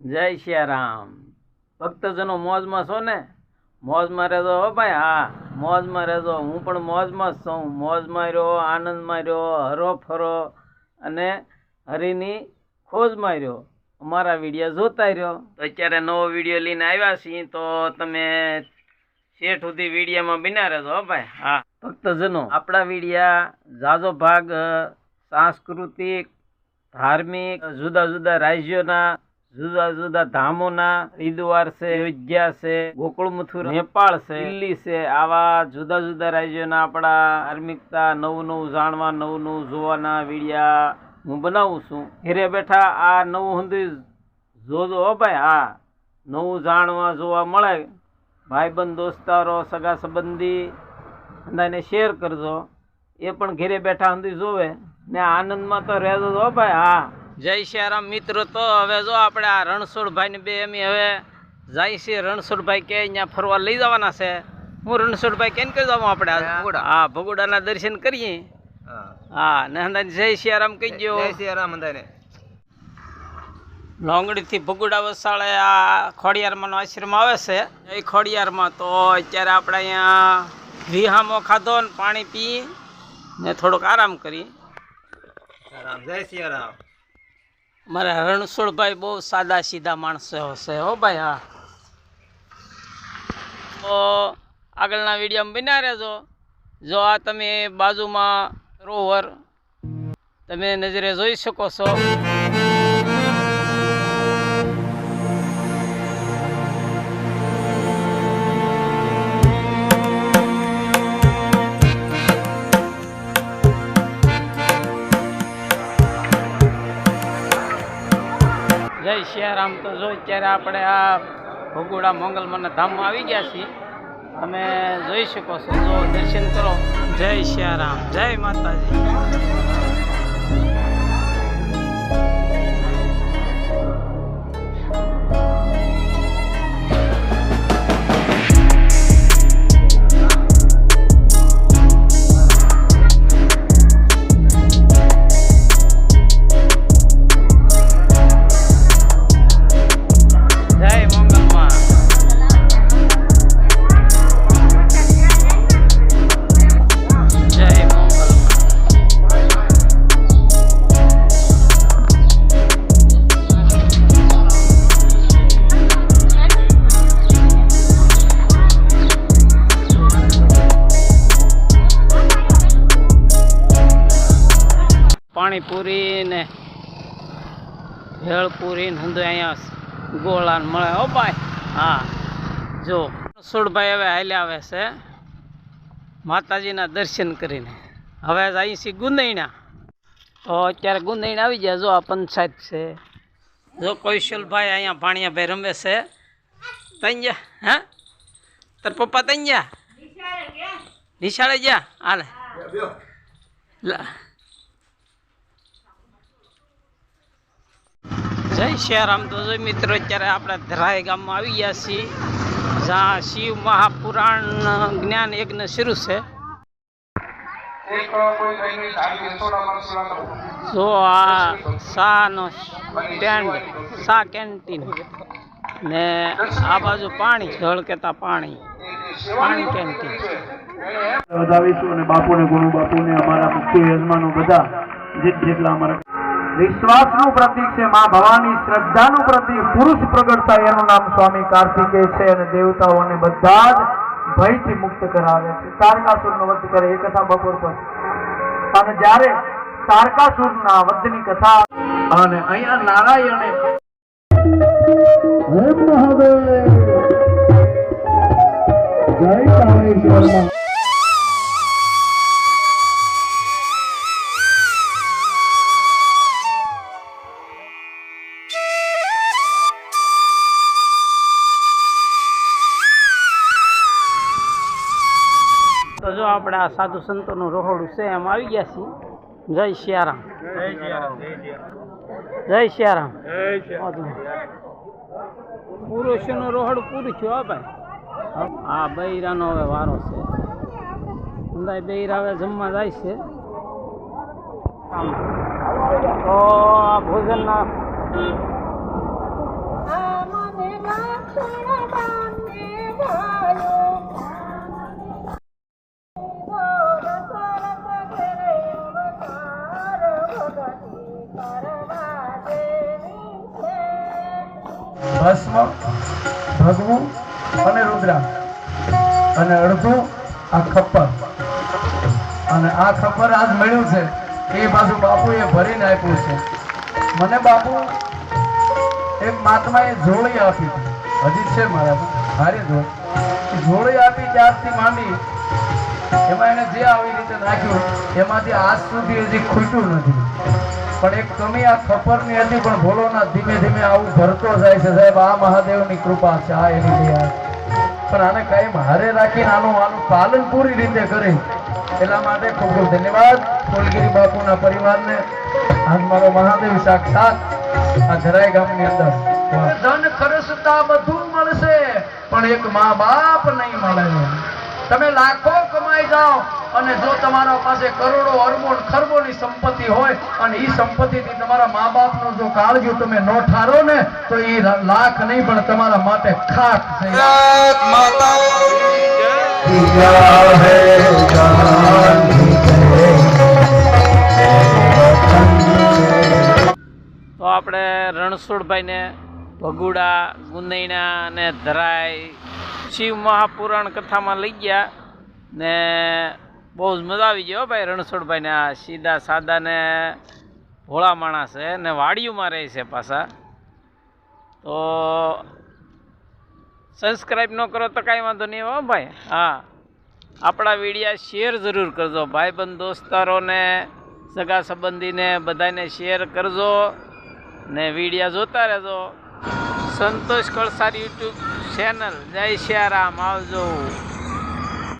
જય સિયારામ ભક્તજનો મોજમાં છો ને? મોજમાં રહેજો હો ભાઈ, હા, મોજમાં રહેજો. હું પણ મોજમાં જ છું. મોજમાં રહ્યો, આનંદમાં રહ્યો હરો ફરો અને હરિની ખોજમાં રહ્યો. અમારા વીડિયો જોતા રહ્યો. તો અત્યારે નવો વીડિયો લઈને આવ્યા છીએ, તો તમે શેઠ સુધી વિડીયામાં બિના રહેજો હો ભાઈ, હા. ભક્તજનો, આપણા વિડીયા ઝાઝો ભાગ સાંસ્કૃતિક, ધાર્મિક, જુદા જુદા રાજ્યોના જુદા જુદા ધામોના હરિદ્વાર છે, અયોધ્યા છે ગોકુળ મથુરા નેપાળ છે, દિલ્હી છે, આવા જુદા જુદા રાજ્યોના આપણા ધાર્મિકતા નવું નવું જાણવા, નવું નવું જોવાના વિડિયા હું બનાવું છું. ઘરે બેઠા આ નવું હંધી જોજો હો ભાઈ, હા. નવું જાણવા, જોવા મળે. ભાઈબંધ, દોસ્તારો, સગા સંબંધી, બધાને શેર કરજો. એ પણ ઘરે બેઠા સુધી જોવે. ને આનંદમાં તો રહેજો હો ભાઈ, હા. જય શ્યારામ મિત્રો તો હવે જો આપણે આ રણછોડભાઈને બે એમ હવે જાય છે. રણછોડભાઈ કે અહીંયા ફરવા લઈ જવાના છે. હું રણછોડભાઈ કેમ કરી જવું આપણે. હા. ભગોડાના દર્શન કરીએ. હા. ને અંદર જય શ્યારામ કહી ગયો જય સિયારામ અંદાને લોંગડીથી ભગુડા વસાળે આ ખોડિયારમાંનો આશ્રમ આવે છે. એ ખોડિયારમાં તો અત્યારે આપણે અહીંયા વિહામો ખાધો ને પાણી પી ને થોડોક આરામ કરી. જય સિયારામ મારા રણછોડભાઈ બહુ સાદા સીધા માણસો હશે, હો ભાઈ, હા. તો આગળના વિડીયોમાં બન્યા રહેજો. જો આ તમે બાજુમાં રોવર, તમે નજરે જોઈ શકો છો. જય સિયારામ. તો જો અત્યારે આપણે આ ભગોડા મોંગલમાના ધામમાં આવી ગયા છીએ. તમે જોઈ શકો છો. જો દર્શન કરો. જય સિયારામ. જય માતાજી. પાણીપુરી ને ભેળપુરી ને હંધું અહીંયા ગોળા મળે. હો ભાઈ હા જો. રસોડભાઈ હવે હાલ્યા આવે છે. માતાજીના દર્શન કરીને. હવે અહીં છે ગુંદૈણા. તો અત્યારે ગુંદૈણા આવી ગયા. જો આ પંચાયત છે. જો કૌશલભાઈ અહીંયા ભાણિયાભાઈ રમે છે. તંજા હા? તાર પપ્પા તંજા નિશાળે ગયા. હાલે. લા. જય સિયારામ તો જો મિત્રો, અત્યારે આપણે ધરાઈ ગામમાં આવી ગયા છીએ. જ્યાં શિવ મહાપુરાણ જ્ઞાન યજ્ઞ શરૂ છે. જો આ શાહનો સ્ટેન્ડ શાહ કેન્ટીન ને આ બાજુ પાણી જળ કહેતા પાણી. પાણી કેન્ટીન વધાવીશું અને બાપુને ગુરુ બાપુને અમારા મુખ્ય યજમાનો બધા જેટલા અમારા વિશ્વાસનું પ્રતીક છે, મા ભવાની શ્રદ્ધાનું પ્રતીક, પુરુષ પ્રગટતા એનું નામ સ્વામી કાર્તિકે છે અને દેવતાઓને બધા જ ભયથી મુક્ત કરાવે છે. તારકાસુરનો વધ કરે, એ કથા બપોર પછી. અને જ્યારે તારકાસુરના વધની કથા અને અહીંયા નારાયણે હે મહાદેવ! જય કામેશ્વરમાં આપણે આ સાધુ સંતોનું રોહડું છે, એમ આવી ગયા છીએ. જય શિયારામ. જય શિયારામ. પુરુષોનું રોહડ પૂરું થયું, હા ભાઈ. આ બૈરાનો હવે વારો છે. ઊંધાઈ બૈરા હવે જમવા જાય છે. તો આ ભોજનના ભસ્મ, ભગવું અને રુદ્રા. અને અડધું આ ખપ્પર. અને આ ખપ્પર આજ મળ્યું છે. એ બાજુ બાપુએ ભરીને આપ્યું છે. મને બાપુ, એક મહાત્માએ જોડી આપી હજી છે મારા મારી જોડ જોડી આપી ત્યારથી માંડી, એમાં એને જે આવી રીતે નાખ્યું, એમાંથી આજ સુધી હજી ખૂટ્યું નથી. પણ એક કમી આ ખપરની હતી, પણ ભોલોના ધીમે ધીમે આવું ભરતો જાય છે. સાહેબ, આ મહાદેવની કૃપા છે, આ એની દયા. પણ આને કાયમ હારે રાખીને આનું આનું પાલન પૂરી રીતે કરે, એટલા માટે ખૂબ ખૂબ ધન્યવાદ. ફૂલગીરી બાપુના પરિવારને આજ મારો મહાદેવ, સાક્ષાત આ ધરાઈ ગામની અંદર ધન ખર્ચતા બધું મળશે, પણ એક મા બાપ નહીં મળે. તમે લાખો કમાઈ જાઓ અને જો તમારા પાસે કરોડો અરબો ને ખરબોની સંપત્તિ હોય અને એ સંપત્તિથી તમારા મા બાપનો જો કાળજું તમે નો ઠારો ને તો એ લાખ નહીં પણ તમારા માટે ખાક છે તો આપણે રણછોડભાઈને ભગુડા ગુંદૈણા અને ધરાય શિવ મહાપુરાણ કથામાં લઈ ગયા ને બહુ જ મજા આવી ગયો ભાઈ રણછોડભાઈને આ સીધા સાદા ને ભોળા માણસ છે ને વાડીઓમાં રહે છે પાછા. તો સબસ્ક્રાઈબ ન કરો તો કાંઈ વાંધો નહીં હો ભાઈ. હા, આપણા વિડીયા શેર જરૂર કરજો. ભાઈબંધ દોસ્તારોને સગા સંબંધીને બધાને શેર કરજો ને વિડીયા જોતા રહેજો. સંતોષ કળસાર યુટ્યુબ ચેનલ જય સિયારામ આવજો.